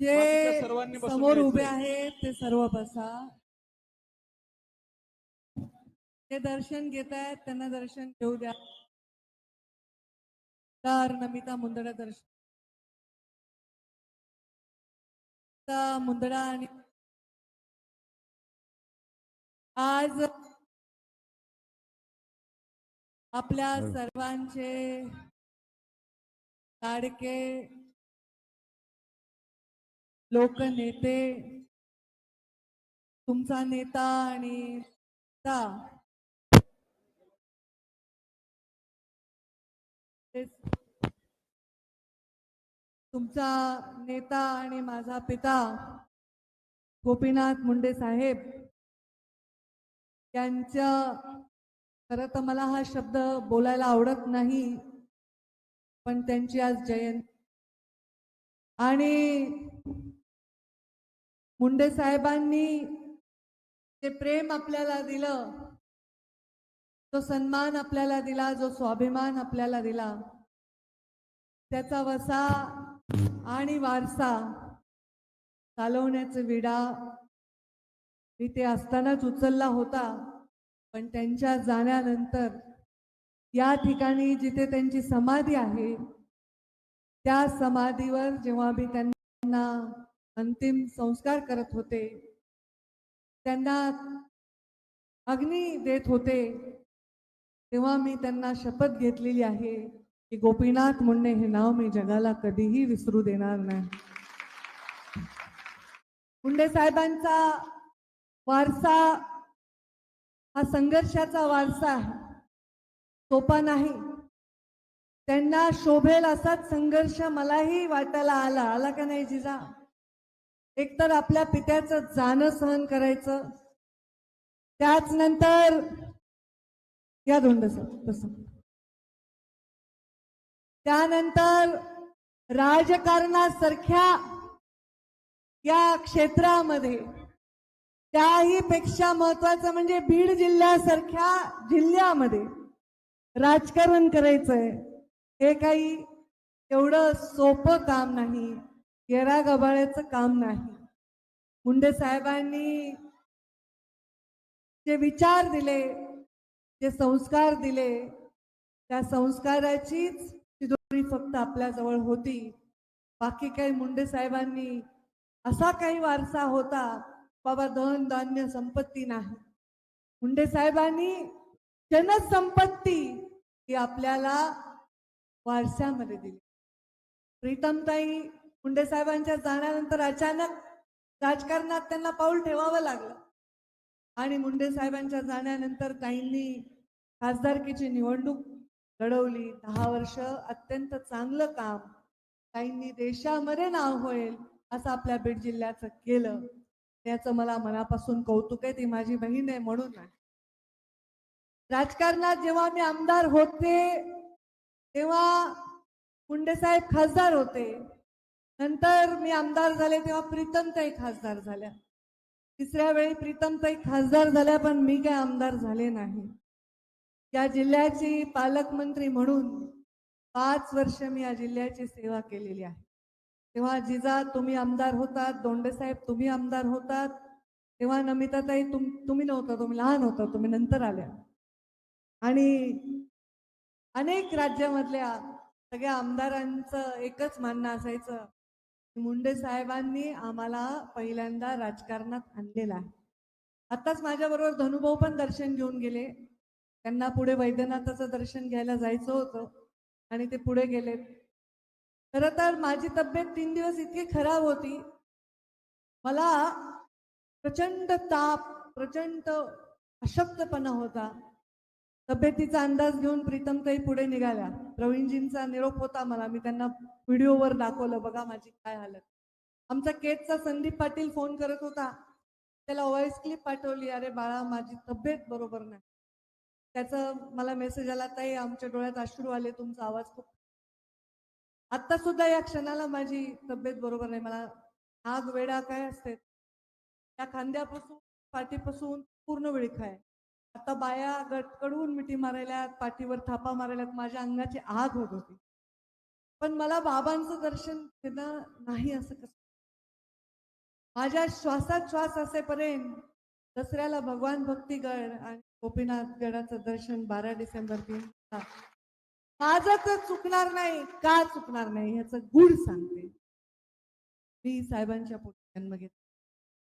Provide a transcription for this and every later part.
जे बाकीच्या सर्वांनी बसून समोर उभे. आहेत ते सर्व बसा. ते दर्शन घेत आहेत त्यांना दर्शन घेऊ द्या. तर नमिता मुंदडा दर्शन मुंदडा आणि आज आपल्या सर्वांचे लाडके लोकनेते तुमचा नेता आणि तुमचा नेता आणि माझा पिता गोपीनाथ मुंडे साहेब यांच्या खरं तर मला हा शब्द बोलायला आवडत नाही पण त्यांची आज जयंती. आणि मुंडे साहेबांनी जे प्रेम आपल्याला दिलं जो सन्मान आपल्याला दिला जो स्वाभिमान आपल्याला दिला त्याचा वसा आणि वारसा चालवण्याचा विडा मी ते असतानाच उचलला होता. पण त्यांच्या जाण्यानंतर या ठिकाणी जिथे त्यांची समाधी आहे त्या समाधीवर जेव्हा मी त्यांना अंतिम संस्कार करत होते. त्यांना अग्नी देत होते. तेव्हा मी त्यांना शपथ घेतलेली आहे की गोपीनाथ मुंडे हे नाव मी जगाला कधीही विसरू देणार नाही. मुंडे साहेबांचा वारसा हा संघर्षाचा वारसा आहे. सोपा नाही. त्यांना शोभेल असाच संघर्ष मलाही वाटायला आला. आला का नाही जिजा? एकतर आपल्या पित्याचं जाणं सहन करायचं त्याच नंतर या दोन तसं त्यानंतर राजकारणासारख्या या क्षेत्रामध्ये त्याही पेक्षा महत्वाचं म्हणजे बीड जिल्ह्यासारख्या जिल्ह्यामध्ये राजकारण करायचंय हे काही एवढं सोपं काम नाही. येरा गबाळ्याचं काम नाही. मुंडे साहेबांनी जे विचार दिले जे संस्कार दिले त्या संस्काराचीच तिजोरी फक्त आपल्याजवळ होती. बाकी काही मुंडे साहेबांनी असा काही वारसा होता बाबा धन धान्य संपत्ती नाही. मुंडे साहेबांनी जनसंपत्ती ही आपल्याला वारशामध्ये दिली. प्रीतमताई मुंडे साहेबांच्या जाण्यानंतर अचानक राजकारणात त्यांना पाऊल ठेवावं लागलं. आणि मुंडे साहेबांच्या जाण्यानंतर ताईंनी खासदारकीची निवडणूक लढवली. दहा वर्ष अत्यंत चांगलं काम. ताईंनी देशामध्ये नाव होईल असं आपल्या बीड जिल्ह्याचं केलं. त्याचं मला मनापासून कौतुक आहे. ती माझी बहीण आहे म्हणून आहे. राजकारणात जेव्हा मी आमदार होते तेव्हा मुंडेसाहेब खासदार होते. नंतर मी आमदार झाले तेव्हा प्रीतमताई खासदार झाल्या. तिसऱ्या वेळी प्रीतमताई खासदार झाल्या पण मी काय आमदार झाले नाही. या जिल्ह्याची पालकमंत्री म्हणून पाच वर्ष मी या जिल्ह्याची सेवा केलेली आहे. तेव्हा जिजा तुम्ही आमदार होतात दोंडेसाहेब तुम्ही आमदार होतात तेव्हा नमिताताई तुम तुम्ही नव्हता तुम्ही लहान होता तुम्ही नंतर आल्या. आणि अनेक राज्यामधल्या सगळ्या आमदारांचं एकच मानणं असायचं मुंडे साहेबांनी आम्हाला पहिल्यांदा राजकारणात आणलेला आहे. आताच माझ्याबरोबर धनुभाऊ पण दर्शन घेऊन गेले. त्यांना पुढे वैद्यनाथाचं दर्शन घ्यायला जायचं होतं आणि ते पुढे गेलेत खरं तर माझी तब्येत तीन दिवस इतकी खराब होती. मला प्रचंड ताप प्रचंड अशक्तपणा होता. तब्येतीचा अंदाज घेऊन प्रीतमताई पुढे निघाल्या. प्रवीणजींचा निरोप होता मला. मी त्यांना व्हिडिओवर दाखवलं. बघा माझी काय हालत. आमचा केजचा संदीप पाटील फोन करत होता. त्याला व्हॉइस क्लिप पाठवली. अरे बाळा माझी तब्येत बरोबर नाही. त्याचा मला मेसेज आला ताई आमच्या डोळ्यात अश्रू आले. तुमचा आवाज खूप आता सुद्धा या क्षणाला माझी तब्येत बरोबर नाही. मला आग वेडा काय असते? त्या खांद्यापासून पाठीपासून पूर्ण वेळी खाय आता बाया गटकडून मिठी मारायल्यात पाठीवर थापा मारायल्यात माझ्या अंगाची आग होत होती. पण मला बाबांचं दर्शन घेणं नाही असं कसं? माझ्या श्वासात श्वास असेपर्यंत दसऱ्याला भगवान भक्तीगड आणि गोपीनाथ गडाचं दर्शन बारा डिसेंबर तीन माझं तर चुकणार नाही का चुकणार नाही ह्याचं गुढ सांगते. मी साहेबांच्या पोटी जन्म घेतला.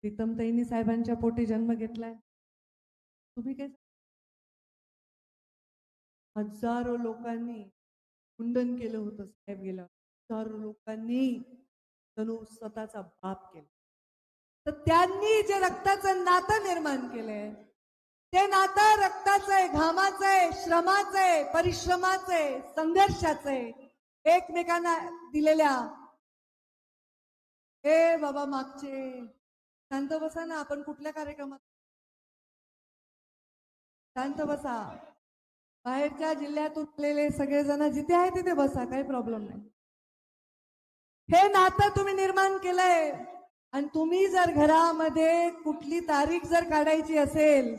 प्रीतमताईंनी साहेबांच्या पोटी जन्म घेतलाय. तुम्ही काय हजारो लोकांनी मुंडन केलं होतं साहेब गेलं हजारो लोकांनी जणू स्वतःचा बाप केला. तर त्यांनी जे रक्ताचं नातं निर्माण केलंय ते नातं रक्ताचं आहे घामाचं आहे श्रमाचं आहे परिश्रमाचं आहे संघर्षाचं आहे. एकमेकांना दिलेल्या हे बाबा मागचे शांत बसा ना आपण कुठल्या कार्यक्रमात शांत बसा. बाहेरच्या जिल्ह्यातून आलेले सगळेजण जिथे आहे तिथे बसा काही प्रॉब्लेम नाही. हे नातं तुम्ही निर्माण केलंय. आणि तुम्ही जर घरामध्ये कुठली तारीख जर काढायची असेल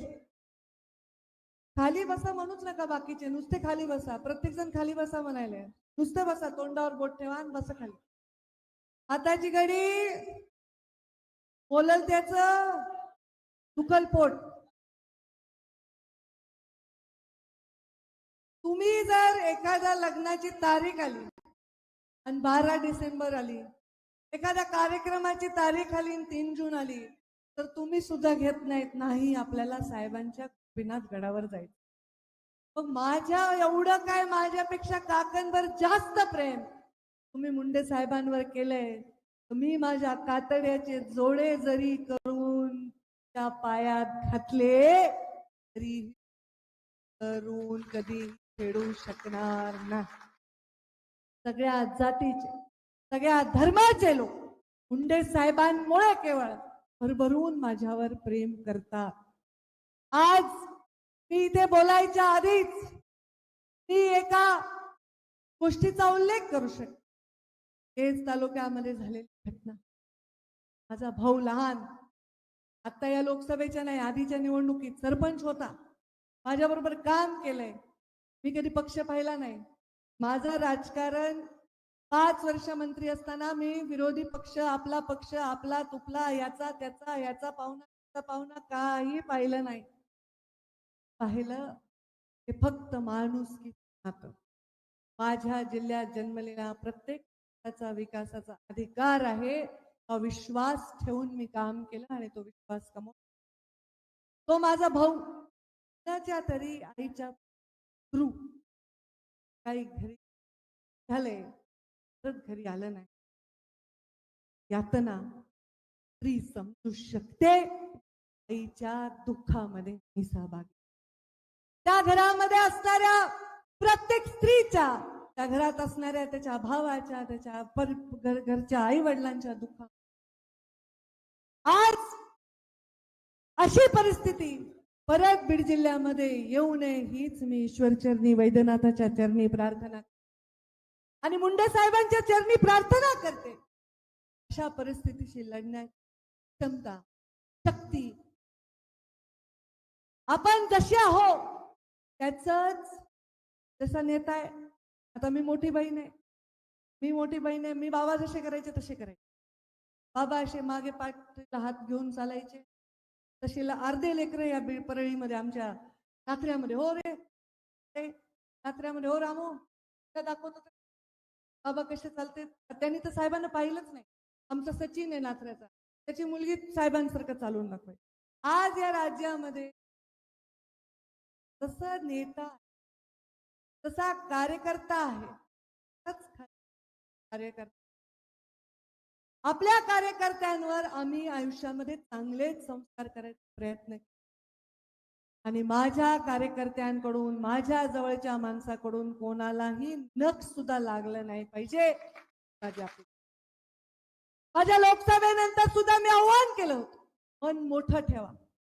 खाली बसा म्हणूच नका बाकीचे. नुसते खाली बसा. प्रत्येक जण खाली बसा म्हणायले. नुसते बसा. तोंडावर बोट ठेवा आणि बसा खाली. हाताची घडी बोलल त्याच दुखल पोट तुम्ही जर एखाद्या लग्नाची तारीख आली आणि बारा डिसेंबर आली एखाद्या कार्यक्रमाची तारीख आली आणि तीन जून आली तर तुम्ही सुद्धा घेत नाहीत नाही आपल्याला साहेबांच्या गोपीनाथ गडावर जायचं. मग माझ्या एवढं काय माझ्यापेक्षा काकांवर जास्त प्रेम? तुम्ही मुंडे साहेबांवर केलंय. तुम्ही माझ्या कातड्याचे जोडे जरी करून त्या पायात घातले तरी करून कधी फेडू शकणार नाही सगळ्या जातीचे सगळ्या धर्माचे लोक मुंडे साहेबांमुळे केवळ भरभरून माझ्यावर प्रेम करतात. आज मी इथे बोलायच्या आधीच मी एका गोष्टीचा उल्लेख करू शकते केज तालुक्यामध्ये झालेली घटना. माझा भाऊ लहान आता या लोकसभेच्या नाही आधीच्या निवडणुकीत सरपंच होता. माझ्याबरोबर काम केलंय. मी कधी पक्ष पाहिला नाही. माझं राजकारण पाच वर्ष मंत्री असताना मी विरोधी पक्ष आपला पक्ष आपला तुपला याचा त्याचा याचा पाहुणा पाहुणा काही पाहिलं नाही. पाहिलं हे फक्त माणूस की माझ्या जिल्ह्यात जन्मलेला प्रत्येक विकासाचा अधिकार आहे. हा विश्वास ठेवून मी काम केलं आणि तो विश्वास कमव तो माझा भाऊ. कुणाच्या तरी आईच्या थ्रू काही घरी झालंय परत घरी आलं नाही. यातना स्त्री समजू शकते. आईच्या दुःखामध्ये मी सहभागी. त्या घरामध्ये असणाऱ्या प्रत्येक स्त्रीच्या त्या घरात असणाऱ्या त्याच्या भावाच्या त्याच्या पर- घर- घरच्या आई वडिलांच्या दुःखा आज अशी परिस्थिती परत बीड जिल्ह्यामध्ये येऊ नये हीच मी ईश्वर चरणी वैद्यनाथाच्या चरणी प्रार्थना आणि मुंडे साहेबांच्या चरणी प्रार्थना करते. अशा परिस्थितीशी लढण्याची क्षमता शक्ती आपण जशी आहो त्याच जसा नेता आहे. आता मी मोठी बहीण आहे. मी मोठी बहीण आहे. मी बाबा जसे करायचे तसे करायचे. बाबा असे मागे पाठीला हात घेऊन चालायचे. तशीला अर्धे लेकरं या परळीमध्ये आमच्या नात्र्यामध्ये हो रे. नात्र्यामध्ये हो रामो तुला दाखवतो बाबा कसे चालते त्यांनी तर साहेबांना पाहिलंच नाही. आमचा सचिन आहे नात्र्याचा. त्याची मुलगी साहेबांसारखं चालवून दाखवाय आज या राज्यामध्ये जसा नेता तसा कार्यकर्ता आहे. कार्यकर्ता आपल्या कार्यकर्त्यांवर आम्ही आयुष्यामध्ये चांगलेच संस्कार करायचा प्रयत्न केला. आणि माझ्या कार्यकर्त्यांकडून माझ्या जवळच्या माणसाकडून कोणालाही नख सुद्धा लागलं नाही पाहिजे. माझ्या माझ्या लोकसभेनंतर सुद्धा मी आव्हान केलं होतं. मन मोठं ठेवा.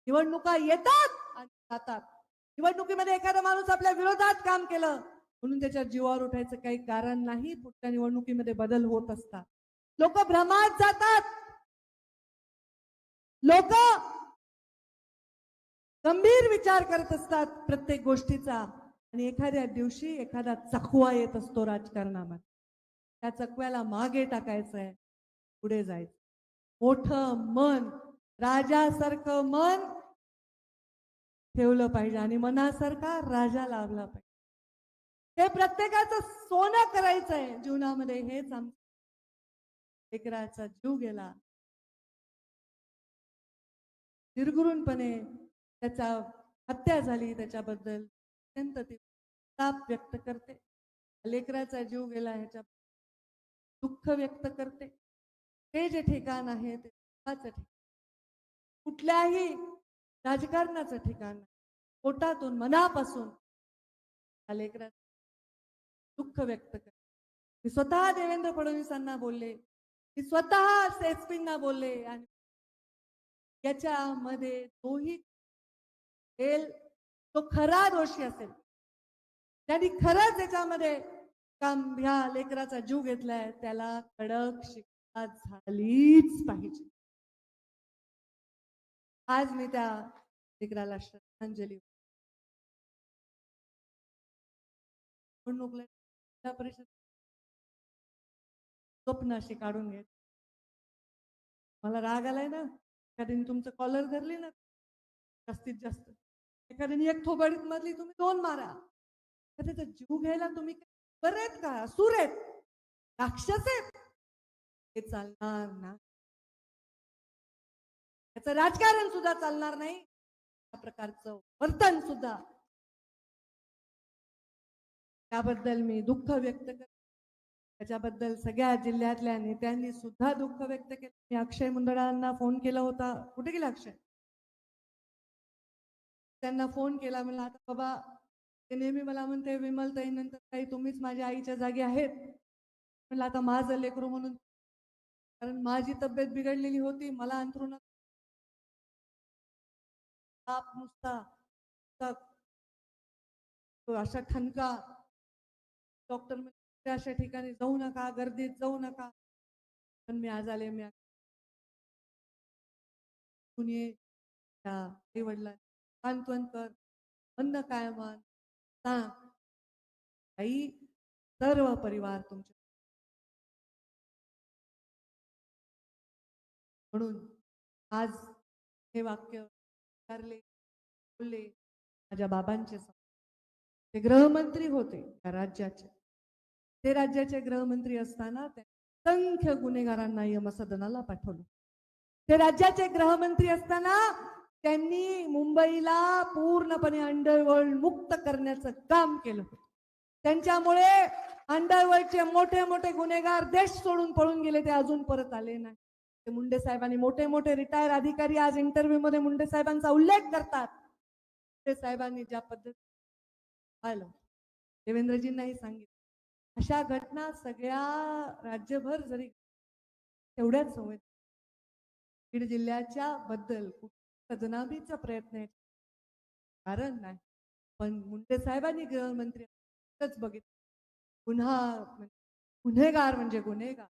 निवडणुका येतात आणि जातात. निवडणुकीमध्ये एखादा माणूस आपल्या विरोधात काम केलं म्हणून त्याच्या जीवावर उठायचं काही कारण नाही. पुढच्या निवडणुकीमध्ये बदल होत असतात. लोक भ्रमात जातात. लोक गंभीर विचार करत असतात प्रत्येक गोष्टीचा. आणि एखाद्या दिवशी एखादा चकवा येत असतो राजकारणामध्ये. त्या चकव्याला मागे टाकायचंय पुढे जायचं. मोठं मन राजासारखं मन ठेवलं पाहिजे आणि मनासारखा राजा लाभला पाहिजे. हे प्रत्येकाचं सोनं करायचंय जीवनामध्ये हेच आमचं लेकराचा जीव गेला. निर्गुणपणे त्याचा हत्या झाली त्याच्याबद्दल. अत्यंत ती ताप व्यक्त करते. लेकराचा जीव गेला ह्याच्या दुःख व्यक्त करते. ते जे ठिकाण आहे ते दुःखाचं ठिकाण. कुठल्याही राजकारणाचं ठिकाण पोटातून मनापासून त्या लेकराचं दुःख व्यक्त करते. मी स्वतः देवेंद्र फडणवीसांना बोलले मी स्वतः एसपींना बोलले आणि याच्यामध्ये तोही असेल तो खरा दोषी असेल. त्यांनी खरंच याच्यामध्ये काम ह्या लेकराचा जीव घेतलाय त्याला कडक शिक्षा झालीच पाहिजे. आज मी त्या लेकराला श्रद्धांजली निवडणूक परिषद स्वप्न अशी काढून घे मला राग आलाय ना एखाद्याने तुमचं कॉलर धरली ना जास्तीत जास्त एखाद्याने एक थोबाडीत मारली तुम्ही दोन मारा. एखाद्याचा जीव घ्यायला तुम्ही काय आहेत का? सूर आहेत राक्षस आहेत. हे चालणार ना त्याचं राजकारण सुद्धा चालणार नाही. त्या प्रकारचं वर्तन सुद्धा. त्याबद्दल मी दुःख व्यक्त करते. त्याच्याबद्दल सगळ्या जिल्ह्यातल्या नेत्यांनी सुद्धा दुःख व्यक्त केलं. मी अक्षय मुंदडांना फोन केला होता. कुठे गेला अक्षय? त्यांना फोन केला. म्हणला आता बाबा ते नेहमी मला म्हणते विमल ताई नंतर काही तुम्हीच माझ्या आईच्या जागी आहेत. म्हणलं आता माझं लेकरू म्हणून कारण माझी तब्येत बिघडलेली होती मला अंथरुणात ताप नुसता तो अशा ठणका. डॉक्टर अशा ठिकाणी जाऊ नका गर्दीत जाऊ नका. पण मी आज आले मी त्या आई वडिला सांत्वन कर अन्न काय मान सांग. आई सर्व परिवार तुमचे म्हणून आज हे वाक्य विचारले बोलले. माझ्या बाबांचे ते गृहमंत्री होते त्या राज्याचे. ते राज्याचे गृहमंत्री असताना असंख्य गुन्हेगारांना यमसदनाला पाठवलं. ते राज्याचे गृहमंत्री असताना त्यांनी मुंबईला पूर्णपणे अंडरवर्ल्ड मुक्त करण्याचं काम केलं. त्यांच्यामुळे अंडरवर्ल्डचे मोठे मोठे गुन्हेगार देश सोडून पळून गेले ते अजून परत आले नाही. ते मुंडे साहेबांनी मोठे मोठे रिटायर अधिकारी आज इंटरव्ह्यू मध्ये मुंडे साहेबांचा उल्लेख करतात. मुंडे साहेबांनी ज्या पद्धती पाहिलं देवेंद्रजींनाही सांगितलं. अशा घटना सगळ्या राज्यभर जरी तेवढ्याच संवेद बीड जिल्ह्याच्या बद्दल बदनामीचा प्रयत्न आहे. कारण नाही. पण मुंडे साहेबांनी गृहमंत्री बघितलं. गुन्हा गुन्हेगार म्हणजे गुन्हेगार.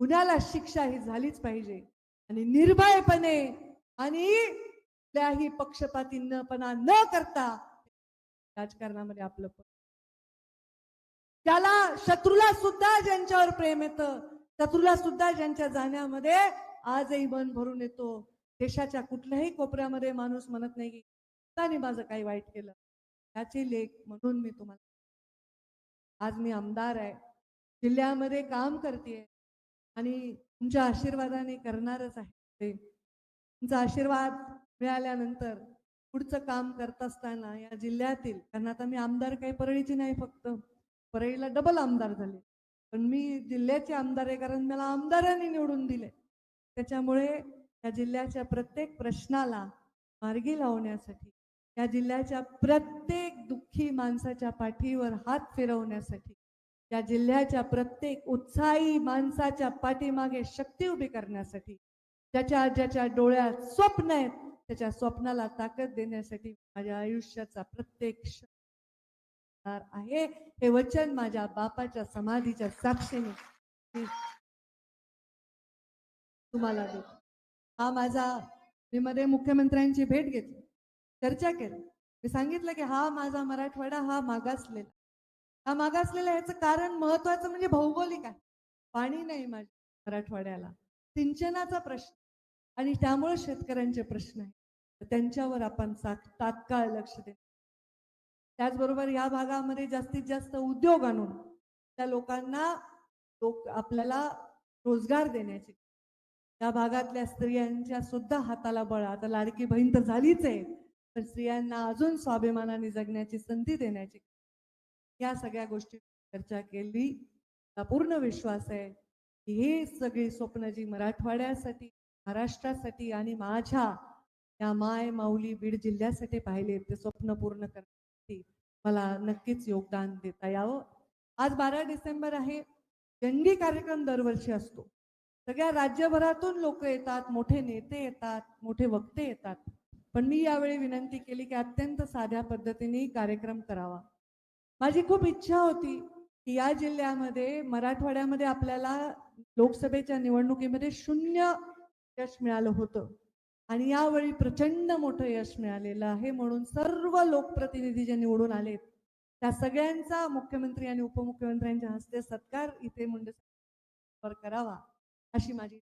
गुन्ह्याला शिक्षा ही झालीच पाहिजे. आणि निर्भयपणे आणि कुठल्याही पक्षपातीनपणा न करता राजकारणामध्ये आपलं त्याला शत्रूला सुद्धा ज्यांच्यावर प्रेम येतं शत्रूला सुद्धा ज्यांच्या जाण्यामध्ये आजही मन भरून येतो. देशाच्या कुठल्याही कोपऱ्यामध्ये माणूस म्हणत नाही की त्यांनी माझं काही वाईट केलं. याची लेख म्हणून मी तुम्हाला आज मी आमदार आहे. जिल्ह्यामध्ये काम करते आणि तुमच्या आशीर्वादाने करणारच आहे ते. तुमचा आशीर्वाद मिळाल्यानंतर पुढचं काम करत असताना या जिल्ह्यातील कारण आता मी आमदार काही परळीची नाही फक्त. परळीला डबल आमदार झाले. पण मी जिल्ह्याचे आमदार आहे कारण मला आमदारांनी निवडून दिले. त्याच्यामुळे या जिल्ह्याच्या प्रत्येक प्रश्नाला मार्गी लावण्यासाठी या जिल्ह्याच्या प्रत्येक दुःखी माणसाच्या पाठीवर हात फिरवण्यासाठी या जिल्ह्याच्या प्रत्येक उत्साही माणसाच्या पाठीमागे शक्ती उभी करण्यासाठी ज्याच्या ज्याच्या डोळ्यात स्वप्न आहेत त्याच्या स्वप्नाला ताकद देण्यासाठी माझ्या आयुष्याचा प्रत्येक क्षण आहे. हे वचन माझ्या बापाच्या समाधीच्या साक्षीने तुम्हाला देतो. हा माझा मी मध्ये मुख्यमंत्र्यांची भेट घेतली. चर्चा केली. मी सांगितलं की हा माझा मराठवाडा हा मागासलेला. हा मागासलेला ह्याचं कारण महत्वाचं म्हणजे भौगोलिक आहे. पाणी नाही माझ्या मराठवाड्याला. सिंचनाचा प्रश्न. आणि त्यामुळे शेतकऱ्यांचे प्रश्न आहे तर त्यांच्यावर आपण सा- तात्काळ लक्ष देतो त्याचबरोबर या भागामध्ये जास्तीत जास्त उद्योग आणून त्या लोकांना लोक आपल्याला रोजगार देण्याची. या भागातल्या स्त्रियांच्या सुद्धा हाताला बळ. आता लाडकी बहीण तर झालीच आहे पण स्त्रियांना अजून स्वाभिमानाने जगण्याची संधी देण्याची. या सगळ्या गोष्टी चर्चा केली. पूर्ण विश्वास आहे की ही सगळी स्वप्न जी मराठवाड्यासाठी महाराष्ट्रासाठी आणि माझ्या या माय माऊली बीड जिल्ह्यासाठी पाहिले ते स्वप्न पूर्ण कर मला नक्कीच योगदान देता यावं. आज बारा डिसेंबर आहे. जंगी कार्यक्रम दरवर्षी असतो. सगळ्या राज्यभरातून लोक येतात मोठे नेते येतात मोठे वक्ते येतात. पण मी यावेळी विनंती केली की अत्यंत साध्या पद्धतीने कार्यक्रम करावा. माझी खूप इच्छा होती की या जिल्ह्यामध्ये मराठवाड्यामध्ये आपल्याला लोकसभेच्या निवडणुकीमध्ये शून्य यश मिळालं होतं. आणि यावेळी प्रचंड मोठं यश मिळालेलं आहे म्हणून सर्व लोकप्रतिनिधी जे निवडून आलेत त्या सगळ्यांचा मुख्यमंत्री आणि उपमुख्यमंत्र्यांच्या हस्ते सत्कार इथे मुंडे करावा अशी माझी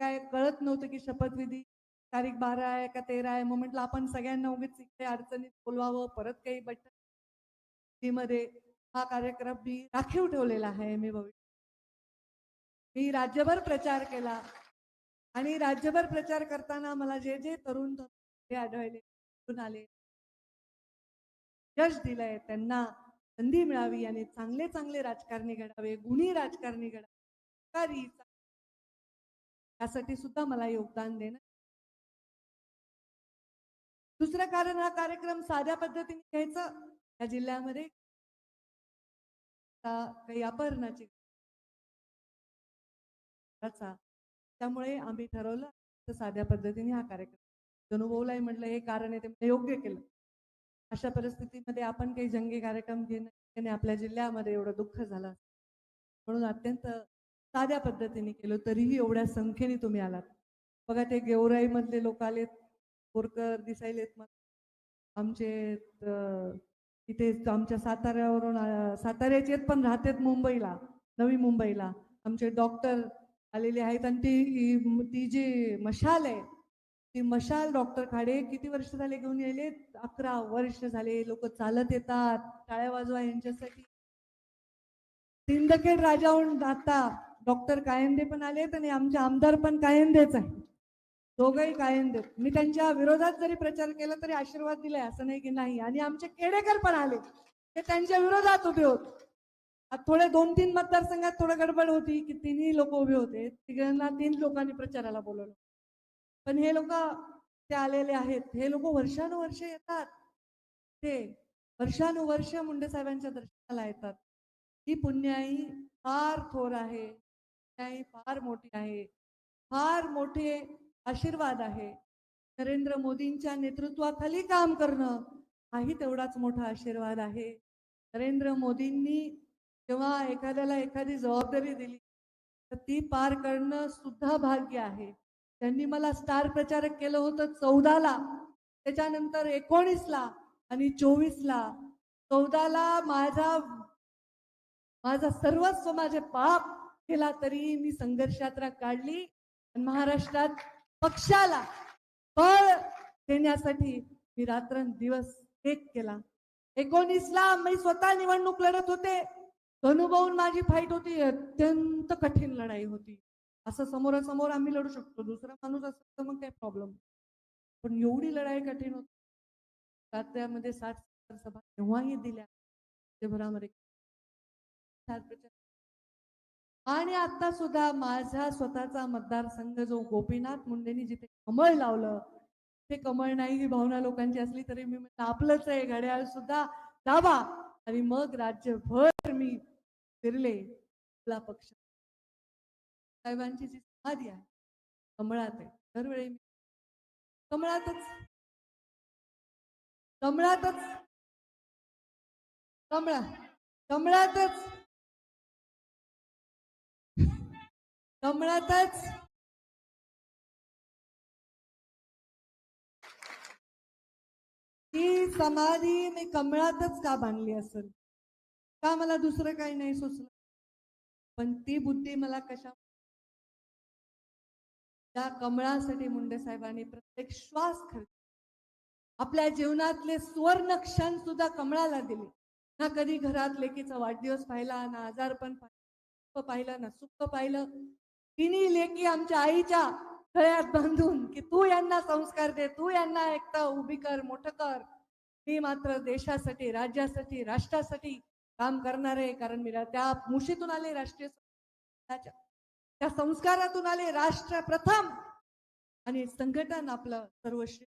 काय कळत नव्हतं की शपथविधी तारीख बारा आहे का तेरा आहे मग म्हटलं आपण सगळ्यांना उगीच इकडे अडचणीत बोलवावं परत काही बैठकमध्ये हा कार्यक्रम मी राखीव ठेवलेला आहे मी भविष्य मी राज्यभर प्रचार केला. आणि राज्यभर प्रचार करताना मला जे जे तरुण हे आढळले आले. यश दिलंय त्यांना संधी मिळावी आणि चांगले चांगले राजकारणी घडावे गुणी राजकारणी घडावे. यासाठी सुद्धा मला योगदान देणं. दुसरं कारण हा कार्यक्रम साध्या पद्धतीने घ्यायचा या जिल्ह्यामध्ये. काही अपहरणाची त्यामुळे आम्ही ठरवलं तर साध्या पद्धतीने हा कार्यक्रम. जनुभाऊलाही म्हटलं हे कारण आहे ते योग्य केलं. अशा परिस्थितीमध्ये आपण काही जंगी कार्यक्रम घेणं त्याने आपल्या जिल्ह्यामध्ये एवढं दुःख झालं म्हणून अत्यंत साध्या पद्धतीने केलं तरीही एवढ्या संख्येने तुम्ही आलात. बघा ते गेवराई मधले लोक आलेत बोरकर दिसायलेत मग आमचे इथे आमच्या साताऱ्यावरून साताऱ्याचे आहेत पण राहतात मुंबईला नवी मुंबईला. आमचे डॉक्टर आलेली आहेत. आणि ती ती जी मशाल आहे ती मशाल डॉक्टर खाडे किती वर्ष झाले घेऊन यायले अकरा वर्ष झाले. लोक चालत येतात. टाळ्या वाजवा यांच्यासाठी. सिंदखेड राजाहून आता डॉक्टर कायंदे पण आलेत आणि आमचे आमदार पण कायंदेच आहे दोघही कायंदे मी त्यांच्या विरोधात जरी प्रचार केला तरी आशीर्वाद दिलाय असं नाही की नाही. आणि आमचे केडेकर पण आले ते त्यांच्या विरोधात उभे होते. थोडे दोन तीन मतदारसंघात थोडं गडबड होती की तिन्ही लोक उभे होते. तिघांना तीन लोकांनी प्रचाराला बोलवलं. पण हे लोक ते आलेले आहेत. हे लोक वर्षानुवर्ष येतात. ते वर्षानुवर्ष मुंडे साहेबांच्या दर्शनाला येतात. ही पुण्याई फार थोर आहे. पुण्याई फार मोठी आहे. फार मोठे आशीर्वाद आहे. नरेंद्र मोदींच्या नेतृत्वाखाली काम करणं हाही तेवढाच मोठा आशीर्वाद आहे. नरेंद्र मोदींनी जेव्हा एखाद्याला एखादी जबाबदारी दिली तर ती पार करणं सुद्धा भाग्य आहे. त्यांनी मला स्टार प्रचारक केलं होतं चौदाला त्याच्यानंतर एकोणीसला आणि चोवीसला चौदाला माझा माझा सर्वस्व माझे पाप केला तरी मी संघर्ष यात्रा काढली. आणि महाराष्ट्रात पक्षाला बळ देण्यासाठी मी रात्रंदिवस एक केला. एकोणीसला मी स्वतः निवडणूक लढत होते. अनुभवून माझी फाईट होती. अत्यंत कठीण लढाई होती. असं समोरासमोर आम्ही लढू शकतो. दुसरा माणूस असतो तर मग काही प्रॉब्लेम पण एवढी लढाई कठीण होती. त्यामध्ये साठ सभा तेव्हाही दिल्या. राज्यभरामध्ये आणि आता सुद्धा माझा स्वतःचा मतदारसंघ जो गोपीनाथ मुंडेंनी जिथे कमळ लावलं ते कमळ नाही ही भावना लोकांची असली तरी मी म्हटलं आपलंच आहे. घड्याळ सुद्धा दाबा. आणि मग राज्यभर मी फिरले आपला पक्ष. साहेबांची जी समाधी आहे कमळात आहे. दरवेळी मी कमळातच कमळातच कमळा कमळातच कमळातच. ती समाधी मी कमळातच का बांधली असेल? का मला दुसरं काही नाही सुचलं? पण ती बुद्धी मला कशा त्या कमळासाठी मुंडे साहेबांनी प्रत्येक श्वास खर्च आपल्या जीवनातले सुवर्ण क्षण सुद्धा कमळाला दिले. ना कधी घरात लेकीचा वाढदिवस पाहिला ना आजारपण पाहिलं पाहिलं ना सुख पाहिलं. तिन्ही लेकी आमच्या आईच्या गळ्यात बांधून की तू यांना संस्कार दे तू यांना एकता उभी कर मोठं कर. मी मात्र देशासाठी राज्यासाठी राष्ट्रासाठी काम करणार आहे कारण मी त्या मुशीतून आले राष्ट्रीय त्या संस्कारातून आले राष्ट्र प्रथम. आणि संघटन आपलं सर्वश्री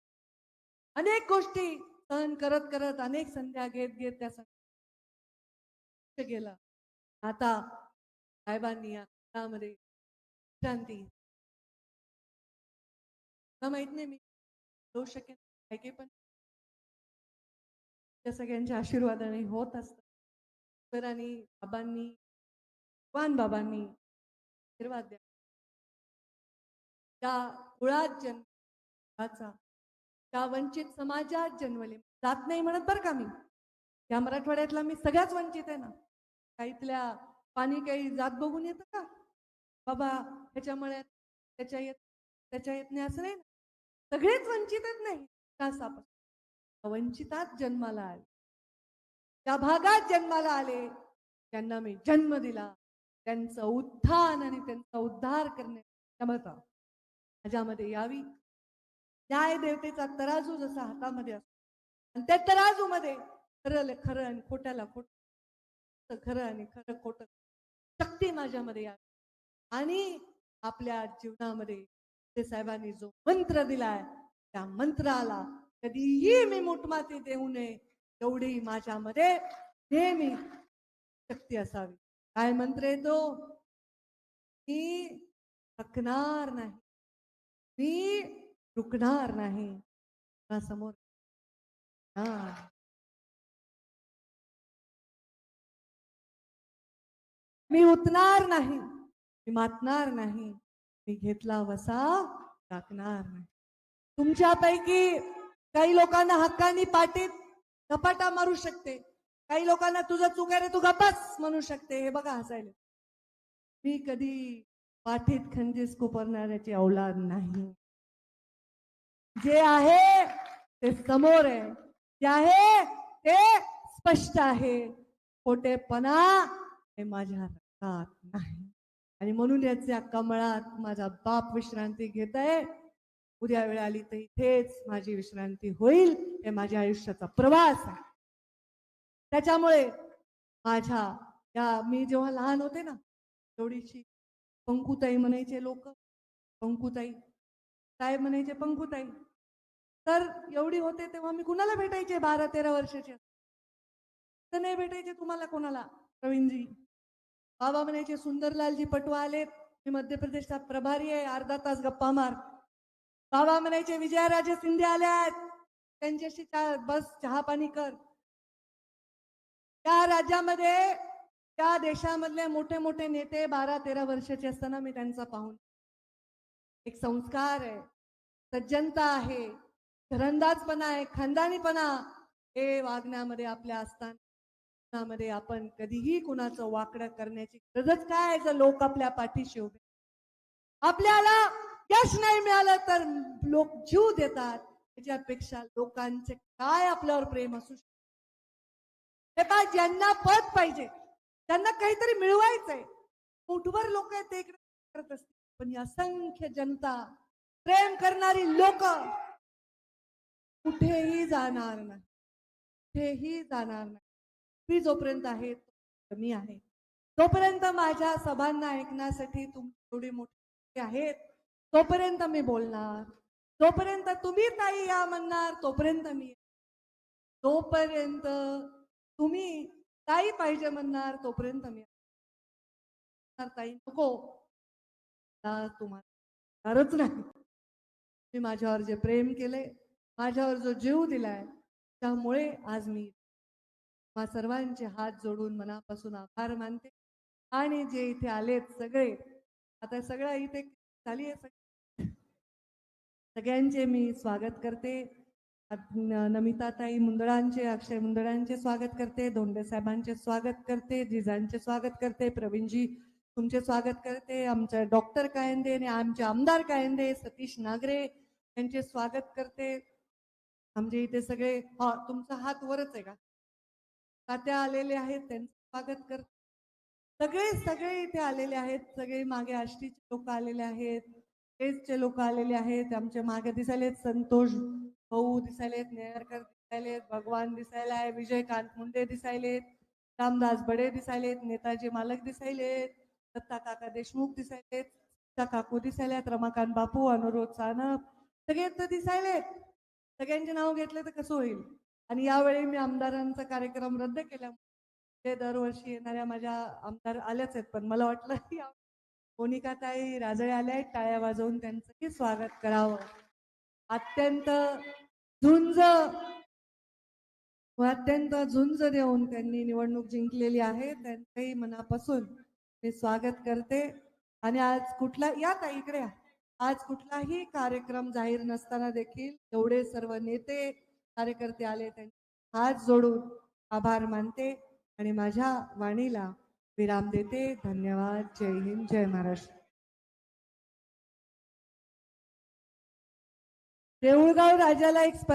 अनेक गोष्टी सहन करत करत अनेक संध्या घेत घेत त्या संघ गेलं. आता साहेबांनी या शांती. माहीत नाही मी जाऊ शकेन काय काय पण त्या सगळ्यांच्या आशीर्वादाने होत असत. सरांनी बाबांनी भगवान बाबांनी आशीर्वाद द्या. त्या कुळात जन्माचा त्या वंचित समाजात जन्मले. जात नाही म्हणत बरं का मी. या मराठवाड्यातला मी सगळ्याच वंचित आहे ना. काहीतल्या पाणी काही जात बघून येतं का? बाबा ह्याच्यामुळे त्याच्या येत त्याच्या येत नाही असं नाही ना. सगळेच वंचितच नाही. का सापड वंचितात जन्माला आले. त्या भागात जन्माला आले त्यांना मी जन्म दिला. त्यांचं उत्थान आणि त्यांचा उद्धार करण्याची क्षमता माझ्यामध्ये यावी. न्याय देवतेचा तराजू जसा हातामध्ये असतो आणि त्या तराजूमध्ये खरं खरं आणि खोट्याला खोट खरं आणि खरं खोट शक्ती माझ्यामध्ये यावी. आणि आपल्या जीवनामध्ये ते साहेबांनी जो मंत्र दिलाय त्या मंत्राला कधीही मी मुठमाती देऊ नये. एवढी माझ्यामध्ये नेहमी शक्ती असावी. काय मंत्र तो मी थकणार नाही. मी रुकणार नाही. समोर हा. मी उतणार नाही. मी मातणार नाही. मी घेतला वसा टाकणार नाही. तुमच्यापैकी काही लोकांना हक्कानी पाटीत झपाटा मारू शकते. काही लोकांना तुझं चुक आहे रे तू गपास म्हणू शकते. हे बघा हसायला. मी कधी पाठीत खंजीस कुपरणाऱ्याची औलाद नाही. जे आहे ते समोर आहे. जे आहे ते स्पष्ट आहे. खोटेपणा हे माझ्या रक्तात नाही. आणि म्हणून याच्या कमळात माझा बाप विश्रांती घेत आहे. उद्या वेळ आली तर इथेच माझी विश्रांती होईल. हे माझ्या आयुष्याचा प्रवास आहे. त्याच्यामुळे माझ्या या मी जेव्हा लहान होते ना तेवढीशी पंकुताई म्हणायचे लोक. पंकुताई साहेब म्हणायचे पंकुताई तर एवढी होते तेव्हा मी कुणाला भेटायचे बारा तेरा वर्षाचे? तर नाही भेटायचे तुम्हाला कोणाला प्रवीणजी. बाबा म्हणायचे सुंदरलालजी पटवा आलेत मी मध्य प्रदेशचा प्रभारी आहे. अर्धा तास गप्पा मार. बाबा म्हणायचे विजयराजे शिंदे आल्यात त्यांच्याशी बस चहा पाणी कर. त्या राज्यामध्ये त्या देशामधले मोठे मोठे नेते बारा तेरा वर्षाचे असताना मी त्यांचा पाहून. एक संस्कार आहे. सज्जनता आहे. घरंदाजपणा आहे. खानदानीपणा हे वागण्यामध्ये आपल्या असताना मध्ये आपण कधीही कुणाचं वाकडं करण्याची गरजच काय आहे जर लोक आपल्या पाठीशी उभे आपल्याला यश नाही मिळालं तर लोक जीव देतात. त्याच्यापेक्षा लोकांचे काय आपल्यावर प्रेम असू शकते हे पहा ज्यांना पद पाहिजे त्यांना काहीतरी मिळवायचंय. पोटभर लोक ते इकडे करत असतील. पण असंख्य जनता प्रेम करणारी लोक कुठेही जाणार नाही. कुठेही जाणार नाही. मी जोपर्यंत आहे तो मी आहे. तोपर्यंत माझ्या सभांना ऐकण्यासाठी तुम्ही थोडी मोठी आहेत तोपर्यंत मी बोलणार. तोपर्यंत तुम्ही ताई या म्हणणार तोपर्यंत मी तोपर्यंत तुम्ही ताई पाहिजे म्हणणार तोपर्यंत मी ताई नको. तुम्हाला नाही. मी माझ्यावर जे प्रेम केले माझ्यावर जो जीव दिलाय त्यामुळे आज मी मा सर्वांचे हात जोडून मनापासून आभार मानते. आणि जे इथे आलेत सगळे आता सगळ्या इथे झाली आहे सगळ्यांचे मी स्वागत करते. नमिताताई मुंदळांचे अक्षय मुंदळांचे स्वागत करते. धोंडे साहेबांचे स्वागत करते. जिजांचे स्वागत करते. प्रवीणजी तुमचे स्वागत करते. आमचे डॉक्टर कायंदे आणि आमचे आमदार कायंदे सतीश नागरे यांचे स्वागत करते. आमचे इथे सगळे हा तुमचा हात वरच आहे का? तात्या आलेले आहेत त्यांचं स्वागत करते सगळे सगळे इथे आलेले आहेत. सगळे मागे आष्टीचे लोक आलेले आहेत. चे लोक आलेले आहेत आमच्या मागे दिसायलेत संतोष भाऊ दिसायलेत नेहरकर दिसायलेत भगवान दिसायलाय विजयकांत मुंडे दिसायलेत रामदास बडे दिसायलेत नेताजी मालक दिसायलेत दत्ता काका देशमुख दिसायलेत सीता काकू दिसायल्यात रमाकांत बापू अनुरोध सानप सगळे तर दिसायलेत सगळ्यांचे नाव घेतले तर कसं होईल? आणि यावेळी मी आमदारांचा कार्यक्रम रद्द केल्यामुळे दरवर्षी येणाऱ्या माझ्या आमदार आल्याच आहेत पण मला वाटलं की मोनिकाताई राजळे आल्या आहेत टाळ्या वाजवून त्यांचंही स्वागत करावं. अत्यंत झुंज अत्यंत झुंज देऊन त्यांनी निवडणूक जिंकलेली आहे. त्यांचंही मनापासून मी स्वागत करते. आणि आज कुठला या ताई इकडे या. आज कुठलाही कार्यक्रम जाहीर नसताना देखील एवढे सर्व नेते कार्यकर्ते आले. त्यांचे हात जोडून आभार मानते. आणि माझ्या वाणीला विराम देते. धन्यवाद. जय हिंद. जय महाराष्ट्र. देऊळगाव राजाला एक स्पर्धा